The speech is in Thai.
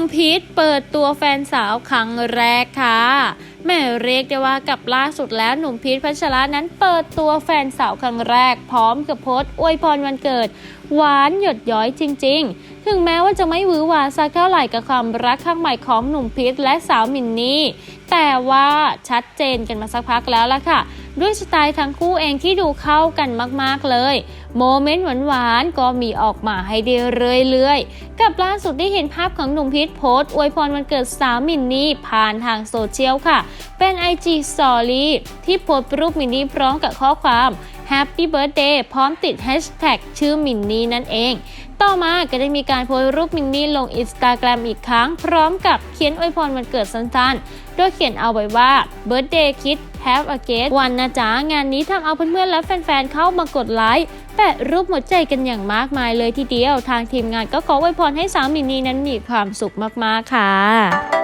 มพีทเปิดตัวแฟนสาวครั้งแรกค่ะแม่เรียกได้ว่ากับล่าสุดแล้วหนุ่มพีทพัชระนั้นเปิดตัวแฟนสาวครั้งแรก พร้อมกับโพสต์อวยพรวันเกิด หวานหยดย้อยจริง ๆ ถึงแม้ว่าจะไม่หวือหวาสักเท่าไหร่กับความรักข้างใหม่ของหนุ่มพีทและสาวมินนี่แต่ว่าชัดเจนกันมาสักพักแล้วล่ะค่ะ ด้วยสไตล์ทั้งคู่เองที่ดูเข้ากันมากๆเลย โมเมนต์หวานๆก็มีออกมาให้ได้เรื่อยๆ กับล่าสุดได้เห็นภาพของหนุ่มพีทโพสต์อวยพรวันเกิดสาวมินนี่ผ่านทางโซเชียลค่ะ เป็น IG Story ที่โพสต์รูปมินนี่พร้อมกับข้อความ Happy Birthday พร้อมติด Hashtag ชื่อมินนี่นั่นเอง ต่อมาก็ได้มีการโพสต์รูปมินนี่ลงอินสตาแกรมอีกครั้ง พร้อมกับเขียนอวยพรวันเกิดสั้นๆ โดยเขียนเอาไว้ว่า Birthday Kid Have a g a t วันนะจ๊ะ งานนี้ทำเอาเพื่อนๆและแฟนๆ เข้ามากดไลค์แปะรูปหัวใจกันอย่างมากมายเลยทีเดียว ทางทีมงานก็ขออวยพรให้สาวมินนี่นั้นมีความสุขมากๆค่ะ